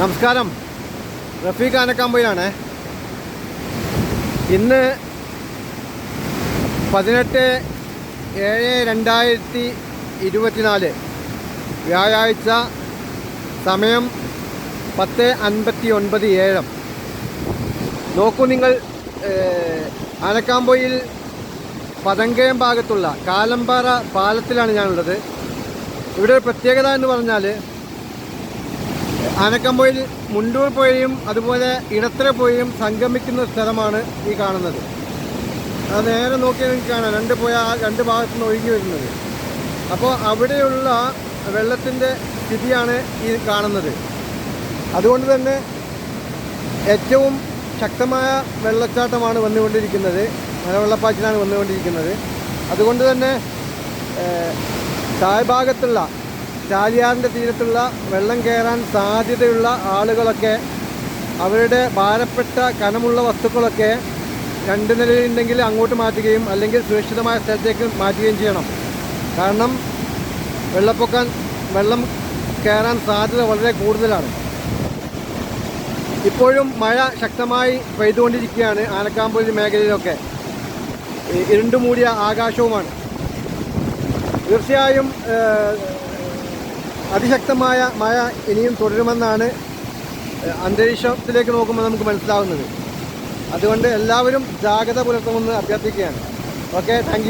നമസ്കാരം. റഫീഖ് ആനക്കാമ്പയിലാണ് ഇന്ന് പതിനെട്ട് ഏഴ് രണ്ടായിരത്തി ഇരുപത്തിനാല് വ്യാഴാഴ്ച സമയം പത്ത് അൻപത്തി ഒൻപത് ഏഴം. നോക്കൂ നിങ്ങൾ ആനക്കാമ്പൊയിൽ പതങ്കയം ഭാഗത്തുള്ള കാലമ്പാറ പാലത്തിലാണ് ഞാനുള്ളത്. ഇവിടെ പ്രത്യേകത എന്ന് പറഞ്ഞാൽ ആനക്കമ്പൊയിൽ മുണ്ടൂർ പുഴയും അതുപോലെ ഇടത്തര പുഴയും സംഗമിക്കുന്ന സ്ഥലമാണ് ഈ കാണുന്നത്. അത് നേരെ നിങ്ങൾക്ക് കാണാം. രണ്ട് പുഴ ആ രണ്ട് ഭാഗത്തു നിന്ന് ഒഴുകി വരുന്നത്. അപ്പോൾ അവിടെയുള്ള വെള്ളത്തിന്റെ സ്ഥിതിയാണ് ഈ കാണുന്നത്. അതുകൊണ്ട് തന്നെ ഏറ്റവും ശക്തമായ വെള്ളച്ചാട്ടമാണ് വന്നുകൊണ്ടിരിക്കുന്നത്. മലവെള്ളപ്പാച്ചിലാണ് വന്നുകൊണ്ടിരിക്കുന്നത്. അതുകൊണ്ട് തന്നെ താഴ്ഭാഗത്തുള്ള ചാലിയാറിന്റെ തീരത്തുള്ള വെള്ളം കയറാൻ സാധ്യതയുള്ള ആളുകളൊക്കെ അവരുടെ ഭാരപ്പെട്ട കനമുള്ള വസ്തുക്കളൊക്കെ രണ്ട് നിലയിലുണ്ടെങ്കിൽ അങ്ങോട്ട് മാറ്റുകയും അല്ലെങ്കിൽ സുരക്ഷിതമായ സ്ഥലത്തേക്ക് മാറ്റുകയും ചെയ്യണം. കാരണം വെള്ളപ്പൊക്കം വെള്ളം കയറാൻ സാധ്യത വളരെ കൂടുതലാണ്. ഇപ്പോഴും മഴ ശക്തമായി പെയ്തുകൊണ്ടിരിക്കുകയാണ് ആനക്കാമ്പൊലി മേഖലയിലൊക്കെ. ഇരുണ്ടുമൂടിയ ആകാശവുമാണ്. തീർച്ചയായും അതിശക്തമായ മഴ ഇനിയും തുടരുമെന്നാണ് അന്തരീക്ഷത്തിലേക്ക് നോക്കുമ്പോൾ നമുക്ക് മനസ്സിലാവുന്നത്. അതുകൊണ്ട് എല്ലാവരും ജാഗ്രത പുലർത്തുമെന്ന് അഭ്യർത്ഥിക്കുകയാണ്. Okay thank